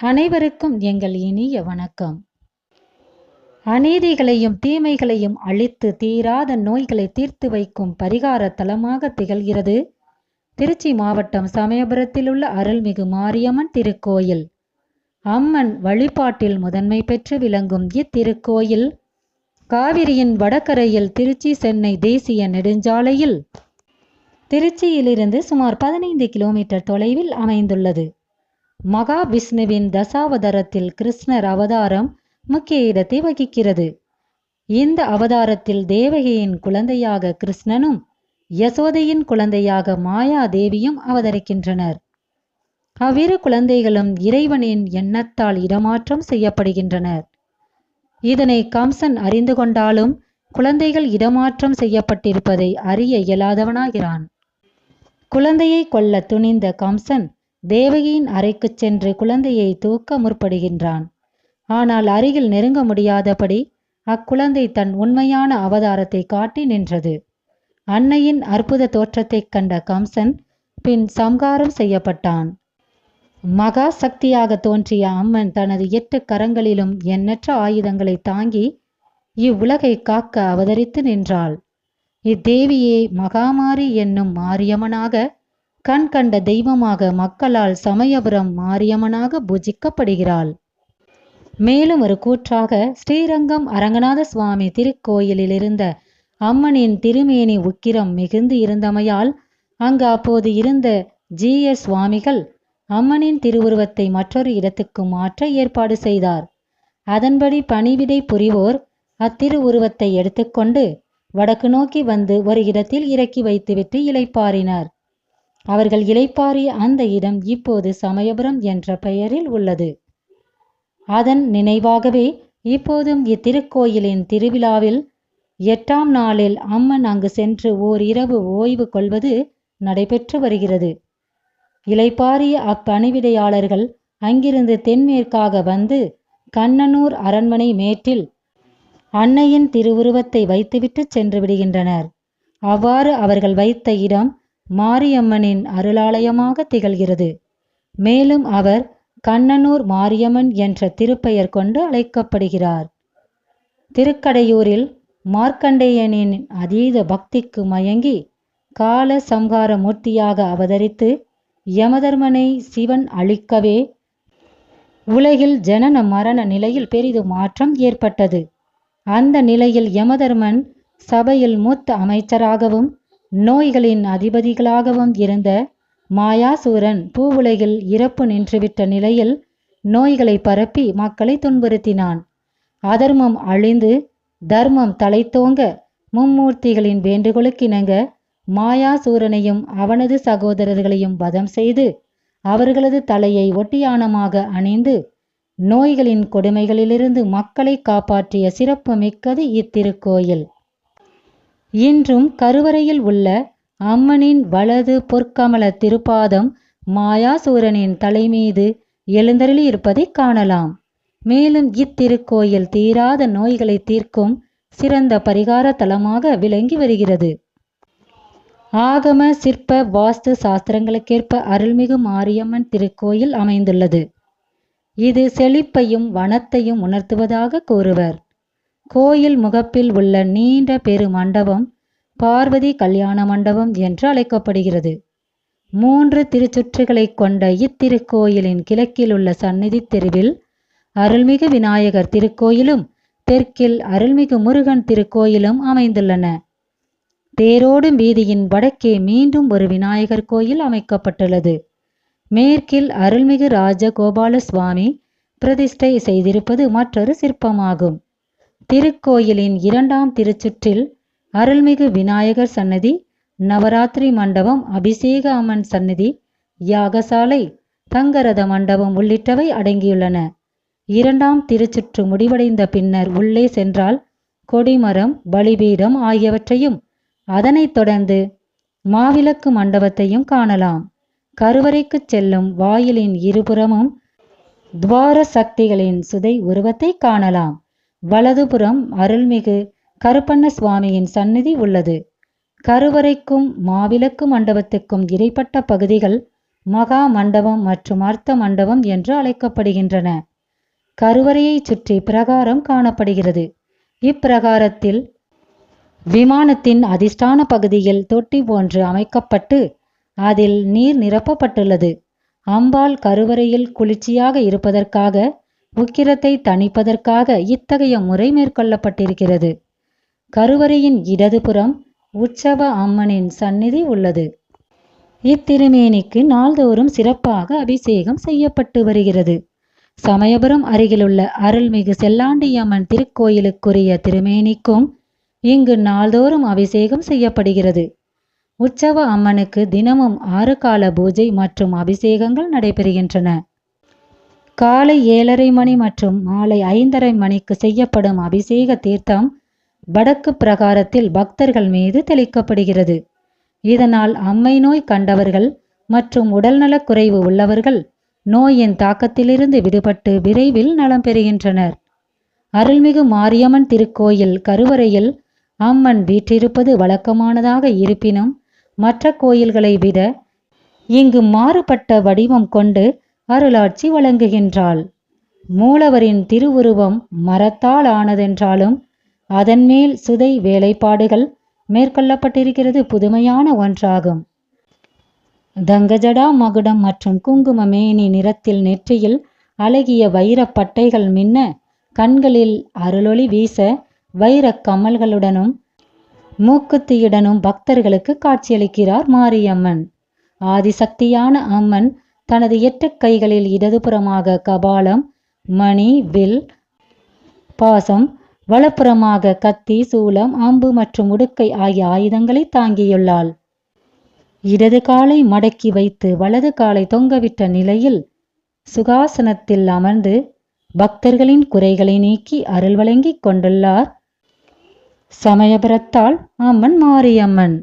அனைவருக்கும் எங்கள் இனிய வணக்கம். அநீதிகளையும் தீமைகளையும் அழித்து தீராத நோய்களை தீர்த்து வைக்கும் பரிகார தலமாக திகழ்கிறது திருச்சி மாவட்டம் சமயபுரத்தில் உள்ள அருள்மிகு மாரியம்மன் திருக்கோயில். அம்மன் வழிபாட்டில் முதன்மை பெற்று விளங்கும் இத்திருக்கோயில். காவிரியின் வடகரையில் திருச்சி சென்னை தேசிய நெடுஞ்சாலையில். திருச்சியிலிருந்து சுமார் பதினைந்து கிலோமீட்டர் தொலைவில் அமைந்துள்ளது. மகா விஷ்ணுவின் தசாவதாரத்தில் கிருஷ்ணர் அவதாரம் முக்கிய இடத்தை வகிக்கிறது. இந்த அவதாரத்தில் தேவகியின் குழந்தையாக கிருஷ்ணனும் யசோதையின் குழந்தையாக மாயா தேவியும் அவதரிக்கின்றனர். அவ்விரு குழந்தைகளும் இறைவனின் எண்ணத்தால் இடமாற்றம் செய்யப்படுகின்றனர். இதனை கம்சன் அறிந்து கொண்டாலும் குழந்தைகள் இடமாற்றம் செய்யப்பட்டிருப்பதை அறிய இயலாதவனாகிறான். குழந்தையை கொல்ல துணிந்த கம்சன் தேவகியின் அறைக்குச் சென்று குழந்தையை தூக்க முற்படுகின்றான். ஆனால் அருகில் நெருங்க முடியாதபடி அக்குழந்தை தன் உண்மையான அவதாரத்தை காட்டி நின்றது. அன்னையின் அற்புத தோற்றத்தைக் கண்ட கம்சன் பின் சம்காரம் செய்யப்பட்டான். மகா சக்தியாக தோன்றிய அம்மன் தனது எட்டு கரங்களிலும் எண்ணற்ற ஆயுதங்களை தாங்கி இவ்வுலகை காக்க அவதரித்து நின்றாள். இத்தேவியே மகாமாரி என்னும் மாரியம்மனாக கண் கண்ட தெய்வமாக மக்களால் சமயபுரம் மாரியம்மனாக பூஜிக்கப்படுகிறாள். மேலும் ஒரு கூற்றாக ஸ்ரீரங்கம் அரங்கநாத சுவாமி திருக்கோயிலில் இருந்த அம்மனின் திருமேனி உக்கிரம் மிகுந்து இருந்தமையால் அங்கு அப்போது இருந்த ஜி. எஸ். சுவாமிகள் அம்மனின் திருவுருவத்தை மற்றொரு இடத்துக்கு மாற்ற ஏற்பாடு செய்தார். அதன்படி பணிவிடை புரிவோர் அத்திருவுருவத்தை எடுத்துக்கொண்டு வடக்கு நோக்கி வந்து ஒரு இடத்தில் இறக்கி வைத்துவிட்டு இளைப்பாறினர். அவர்கள் இளைப்பாறிய அந்த இடம் இப்போது சமயபுரம் என்ற பெயரில் உள்ளது. அதன் நினைவாகவே இப்போதும் இத்திருக்கோயிலின் திருவிழாவில் எட்டாம் நாளில் அம்மன் அங்கு சென்று ஓர் இரவு ஓய்வு கொள்வது நடைபெற்று வருகிறது. இளைப்பாறிய அப்பணிவிடையாளர்கள் அங்கிருந்து தென்மேற்காக வந்து கண்ணனூர் அரண்மனை மேட்டில் அன்னையின் திருவுருவத்தை வைத்துவிட்டு சென்று விடுகின்றனர். அவ்வாறு அவர்கள் வைத்த இடம் மாரியம்மனின் அருளாலயமாக திகழ்கிறது. மேலும் அவர் கண்ணனூர் மாரியம்மன் என்ற திருப்பெயர் கொண்டு அழைக்கப்படுகிறார். திருக்கடையூரில் மார்க்கண்டேயனின் அதீத பக்திக்கு மயங்கி கால சம்ஹார மூர்த்தியாக அவதரித்து யமதர்மனை சிவன் அழிக்கவே உலகில் ஜனன மரண நிலையில் பெரிதும் மாற்றம் ஏற்பட்டது. அந்த நிலையில் யமதர்மன் சபையில் மூத்த அமைச்சராகவும் நோய்களின் அதிபதிகளாகவும் இருந்த மாயாசூரன் பூவுலகில் இறப்பு நின்றுவிட்ட நிலையில் நோய்களை பரப்பி மக்களை துன்புறுத்தினான். அதர்மம் அழிந்து தர்மம் தலைத்தோங்க மும்மூர்த்திகளின் வேண்டுகோளுக்கிணங்க மாயாசூரனையும் அவனது சகோதரர்களையும் வதம் செய்து அவர்களது தலையை ஒட்டியானமாக அணிந்து நோய்களின் கொடுமைகளிலிருந்து மக்களை காப்பாற்றிய சிறப்பு மிக்கது இத்திருக்கோயில். இன்றும் கருவறையில் உள்ள அம்மனின் வலது பொற்கமல திருப்பாதம் மாயாசூரனின் தலைமீது எழுந்தருளி இருப்பதை காணலாம். மேலும் இத்திருக்கோயில் தீராத நோய்களை தீர்க்கும் சிறந்த பரிகார தலமாக விளங்கி வருகிறது. ஆகம சிற்ப வாஸ்து சாஸ்திரங்களுக்கேற்ப அருள்மிகு மாரியம்மன் திருக்கோயில் அமைந்துள்ளது. இது செழிப்பையும் வனத்தையும் உணர்த்துவதாக கூறுவர். கோயில் முகப்பில் உள்ள நீண்ட பெரு மண்டபம் பார்வதி கல்யாண மண்டபம் என்று அழைக்கப்படுகிறது. மூன்று திருச்சுற்றுகளை கொண்ட இத்திருக்கோயிலின் கிழக்கில் உள்ள சந்நிதி தெருவில் அருள்மிகு விநாயகர் திருக்கோயிலும் தெற்கில் அருள்மிகு முருகன் திருக்கோயிலும் அமைந்துள்ளன. தேரோடும் வீதியின் வடக்கே மீண்டும் ஒரு விநாயகர் கோயில் அமைக்கப்பட்டுள்ளது. மேற்கில் அருள்மிகு ராஜகோபால சுவாமி பிரதிஷ்டை செய்திருப்பது மற்றொரு சிற்பமாகும். திருக்கோயிலின் இரண்டாம் திருச்சுற்றில் அருள்மிகு விநாயகர் சன்னதி நவராத்திரி மண்டபம் அபிஷேக அம்மன் சன்னதி யாகசாலை தங்கரத மண்டபம் உள்ளிட்டவை அடங்கியுள்ளன. இரண்டாம் திருச்சுற்று முடிவடைந்த பின்னர் உள்ளே சென்றால் கொடிமரம் பலிபீடம் ஆகியவற்றையும் அதனைத் தொடர்ந்து மாவிளக்கு மண்டபத்தையும் காணலாம். கருவறைக்கு செல்லும் வாயிலின் இருபுறமும் துவார சக்திகளின் சுதை உருவத்தை காணலாம். வலதுபுறம் அருள்மிகு கருப்பண்ண சுவாமியின் சந்நிதி உள்ளது. கருவறைக்கும் மாவிளக்கு மண்டபத்துக்கும் இடைப்பட்ட பகுதிகள் மகா மண்டபம் மற்றும் அர்த்த மண்டபம் என்று அழைக்கப்படுகின்றன. கருவறையைச் சுற்றி பிரகாரம் காணப்படுகிறது. இப்பிரகாரத்தில் விமானத்தின் அதிஷ்டான பகுதியில் தொட்டி போன்று அமைக்கப்பட்டு அதில் நீர் நிரப்பப்பட்டுள்ளது. அம்பாள் கருவறையில் குளிர்ச்சியாக இருப்பதற்காக உக்கிரத்தை தணிப்பதற்காக இத்தகைய முறை மேற்கொள்ளப்பட்டிருக்கிறது. கருவறையின் இடதுபுறம் உற்சவ அம்மனின் சந்நிதி உள்ளது. இத்திருமேனிக்கு நாள்தோறும் சிறப்பாக அபிஷேகம் செய்யப்பட்டு வருகிறது. சமயபுரம் அருகிலுள்ள அருள்மிகு செல்லாண்டியம்மன் திருக்கோயிலுக்குரிய திருமேனிக்கும் இங்கு நாள்தோறும் அபிஷேகம் செய்யப்படுகிறது. உற்சவ அம்மனுக்கு தினமும் ஆறு கால பூஜை மற்றும் அபிஷேகங்கள் நடைபெறுகின்றன. காலை ஏழரை மணி மற்றும் மாலை ஐந்தரை மணிக்கு செய்யப்படும் அபிஷேக தீர்த்தம் வடக்கு பிரகாரத்தில் பக்தர்கள் மீது தெளிக்கப்படுகிறது. இதனால் அம்மை நோய் கண்டவர்கள் மற்றும் உடல்நலக் குறைவு உள்ளவர்கள் நோயின் தாக்கத்திலிருந்து விடுபட்டு விரைவில் நலம் பெறுகின்றனர். அருள்மிகு மாரியம்மன் திருக்கோயில் கருவறையில் அம்மன் வீற்றிருப்பது வழக்கமானதாக இருப்பினும் மற்ற கோயில்களை விட இங்கு மாறுபட்ட வடிவம் கொண்டு அருளாட்சி வழங்குகின்றாள். மூலவரின் திருவுருவம் மரத்தால் ஆனதென்றாலும் அதன்மேல் சுதை வேலைப்பாடுகள் மேற்கொள்ளப்பட்டிருக்கிறது புதுமையான ஒன்றாகும். தங்கஜடா மகுடம் மற்றும் குங்கும மேனி நிறத்தில் நெற்றியில் அழகிய வைரப்பட்டைகள் மின்ன கண்களில் அருளொளி வீச வைரக் கமல்களுடனும் மூக்குத்தியுடனும் பக்தர்களுக்கு காட்சியளிக்கிறார் மாரியம்மன். ஆதிசக்தியான அம்மன் தனது எட்ட கைகளில் இடதுபுறமாக கபாலம் மணி வில் பாசம் வலப்புறமாக கத்தி சூலம் அம்பு மற்றும் உடுக்கை ஆகிய ஆயுதங்களை தாங்கியுள்ளாள். இடது காலை மடக்கி வைத்து வலது காலை தொங்கவிட்ட நிலையில் சுகாசனத்தில் அமர்ந்து பக்தர்களின் குறைகளை நீக்கி அருள் வழங்கிக் கொண்டுள்ளார். சமயபுரத்தால் அம்மன் மாரியம்மன்.